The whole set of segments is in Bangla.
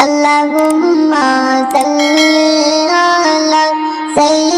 اللهم صل على سيدنا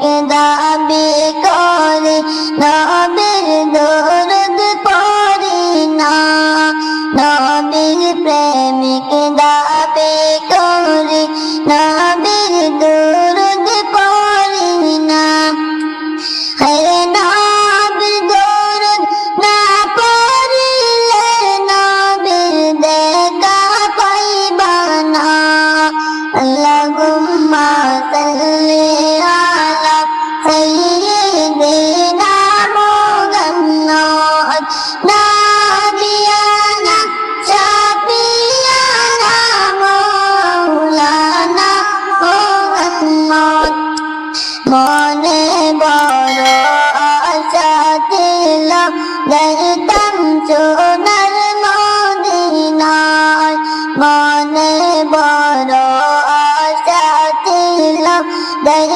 পেদা দেখতাম